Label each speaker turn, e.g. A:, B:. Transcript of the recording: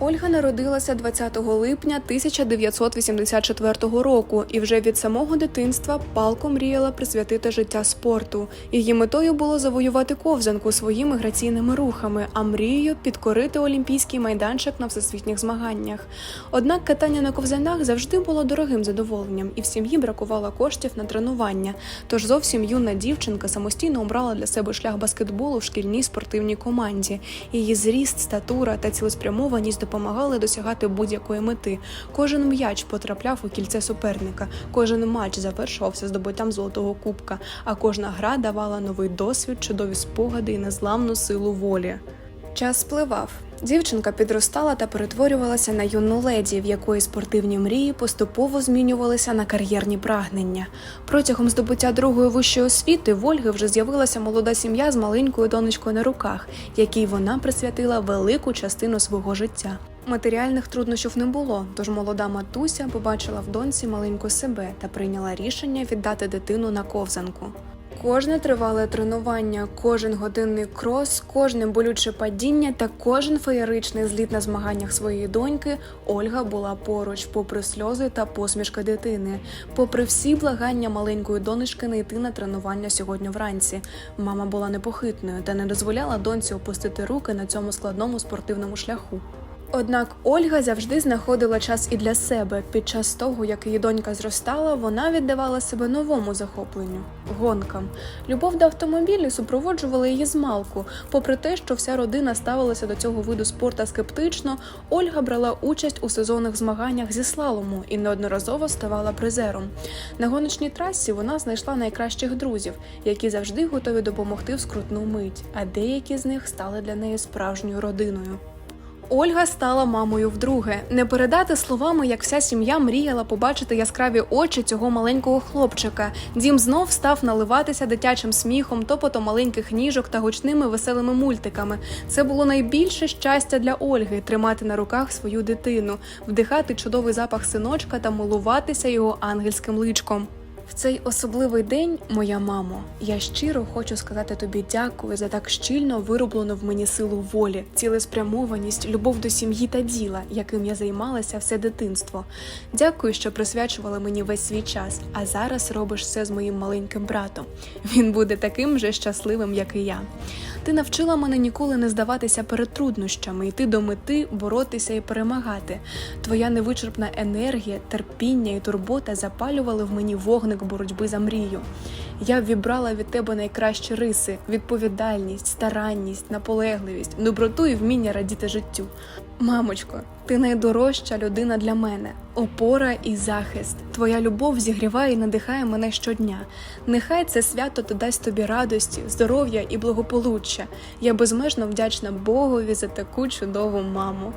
A: Ольга народилася 20 липня 1984 року і вже від самого дитинства палко мріяла присвятити життя спорту. Її метою було завоювати ковзанку своїми граційними рухами, а мрією підкорити олімпійський майданчик на всесвітніх змаганнях. Однак катання на ковзанах завжди було дорогим задоволенням, і в сім'ї бракувало коштів на тренування. Тож зовсім юна дівчинка самостійно обрала для себе шлях баскетболу в шкільній спортивній команді. Її зріст, статура та цілеспрямованість допомагали досягати будь-якої мети. Кожен м'яч потрапляв у кільце суперника, кожен матч завершувався здобуттям золотого кубка, а кожна гра давала новий досвід, чудові спогади і незламну силу волі. Час спливав. Дівчинка підростала та перетворювалася на юну леді, в якої спортивні мрії поступово змінювалися на кар'єрні прагнення. Протягом здобуття другої вищої освіти в Ольги вже з'явилася молода сім'я з маленькою донечкою на руках, якій вона присвятила велику частину свого життя. Матеріальних труднощів не було, тож молода матуся побачила в доньці маленьку себе та прийняла рішення віддати дитину на ковзанку. Кожне тривале тренування, кожен годинний крос, кожне болюче падіння та кожен феєричний зліт на змаганнях своєї доньки Ольга була поруч, попри сльози та посмішки дитини, попри всі благання маленької донечки не йти на тренування сьогодні вранці. Мама була непохитною та не дозволяла доньці опустити руки на цьому складному спортивному шляху. Однак Ольга завжди знаходила час і для себе. Під час того, як її донька зростала, вона віддавала себе новому захопленню гонкам. Любов до автомобілів супроводжувала її з малку. Попри те, що вся родина ставилася до цього виду спорту скептично, Ольга брала участь у сезонних змаганнях зі слалому і неодноразово ставала призером. На гоночній трасі вона знайшла найкращих друзів, які завжди готові допомогти в скрутну мить, а деякі з них стали для неї справжньою родиною. Ольга стала мамою вдруге. Не передати словами, як вся сім'я мріяла побачити яскраві очі цього маленького хлопчика. Дім знов став наливатися дитячим сміхом, топотом маленьких ніжок та гучними веселими мультиками. Це було найбільше щастя для Ольги тримати на руках свою дитину, вдихати чудовий запах синочка та милуватися його ангельським личком. В цей особливий день, моя мамо, я щиро хочу сказати тобі дякую за так щільно вироблену в мені силу волі, цілеспрямованість, любов до сім'ї та діла, яким я займалася все дитинство. Дякую, що присвячувала мені весь свій час, а зараз робиш все з моїм маленьким братом. Він буде таким же щасливим, як і я. Ти навчила мене ніколи не здаватися перед труднощами, йти до мети, боротися і перемагати. Твоя невичерпна енергія, терпіння і турбота запалювали в мені вогник боротьби за мрію. Я вібрала від тебе найкращі риси: відповідальність, старанність, наполегливість, доброту і вміння радіти життю. Мамочко, ти найдорожча людина для мене, опора і захист. Твоя любов зігріває і надихає мене щодня. Нехай це свято додасть тобі радості, здоров'я і благополуччя. Я безмежно вдячна Богові за таку чудову маму.